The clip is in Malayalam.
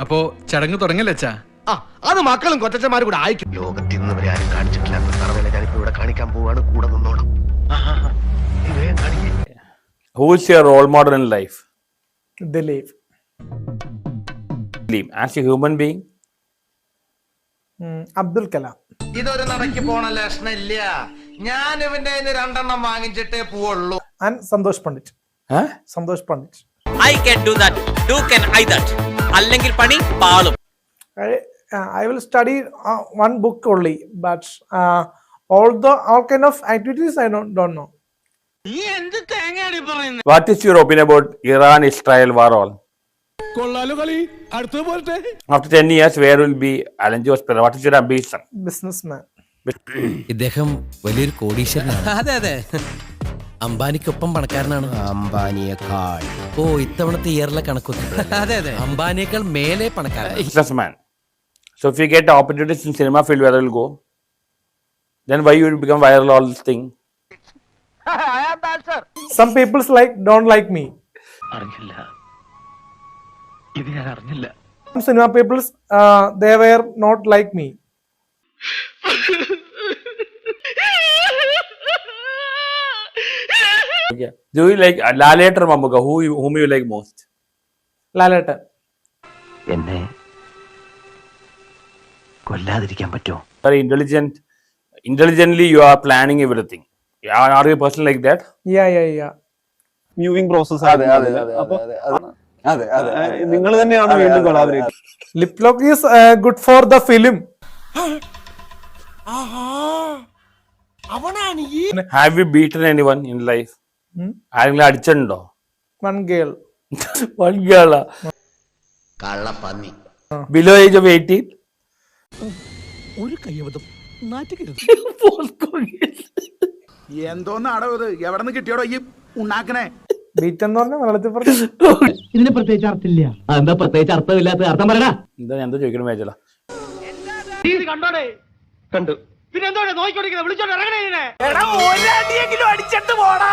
അപ്പോ ചടങ്ങ് തുടങ്ങല്ലേ അച്ഛാ? ആ അത് മക്കളും കൊച്ചന്മാരും കൂടെ അയക്കും ലോകത്തിൽ നിന്ന് വരെ ആരും കാണിച്ചിട്ടില്ലാത്ത സർവേല ഞാനിപ്പോ ഇവിടെ കാണിക്കാൻ പോവാണ് കൂടെ നിന്നോണം. ആഹാ. യുവർ റോൾ കാണിക്കേ. In life your role model in life? Dileep. As As a human being, ഉം, അബ്ദുൽ കലാം. ഇതൊരു നടക്ക് പോണ ലക്ഷണില്ല. ഞാൻ ഇവന്റെ രണ്ടെണ്ണം വാങ്ങിച്ചിട്ടേ പോവുള്ളൂ. Santhosh Pandit. Santhosh Pandit. I can do that do can I that അല്ലെങ്കിൽ പണി പാളും. I will study one book only but all the all kind of activities I do know what is your opinion about Iran Israel war all ഇദ്ദേഹം വലിയൊരു കോടീശ്വരനാണ്. അതെ അതെ. അംബാനിക്കൊപ്പം പണക്കാരനാണ് അംബാനിയേക്കാൾ ഓ ഇത്തവണത്തെ ഇയറിലെ കണക്കൊക്കെ അതെ അതെ അംബാനിയേക്കാൾ മേലെ പണക്കാരൻ Businessman. So if you get opportunities in cinema field, where will go? Then why you will become viral all this thing? Some people like don't like me. അറിഞ്ഞില്ല ഇത് ഞാൻ അറിഞ്ഞില്ല Some cinema people uh, they were not like me. Okay. Do you like uh, Laleta or Mamuka? Who you, whom you like most? ലാലേട്ടൻ എന്നെ കൊല്ലാതിരിക്കാൻ പറ്റുമോ. Intelligently, you are planning everything. Are, are you a person like that? Yeah yeah yeah moving process അപ്പൊ അതെ അതെ നിങ്ങൾ തന്നെയാണ് വീണ്ടും collaborate lip lock is good for the film Have you beaten anyone in life? ആരെങ്കിലും അടിച്ചിട്ടുണ്ടോ? One girl One girl. കള്ളപ്പന്നി. Below age of 18? എന്തോന്നാടോ ഇത്? എവിടെ നിന്ന് കിട്ടിയോടോ ഈ ഉണ്ടാക്കണേ ബീറ്റ് എന്ന് പറഞ്ഞാൽ മലയാളത്തിൽ പറഞ്ഞു ഇതിന് പ്രത്യേകിച്ച് അർത്ഥമില്ല. എന്താ പ്രത്യേകിച്ച് അർത്ഥമില്ലാത്ത അർത്ഥം പറയടാ. എന്താ എന്താ ചോദിക്കണം മേച്ചല കണ്ടു. എടാ ഇറങ്ങണേ അടിച്ചിട്ട് പോടാ.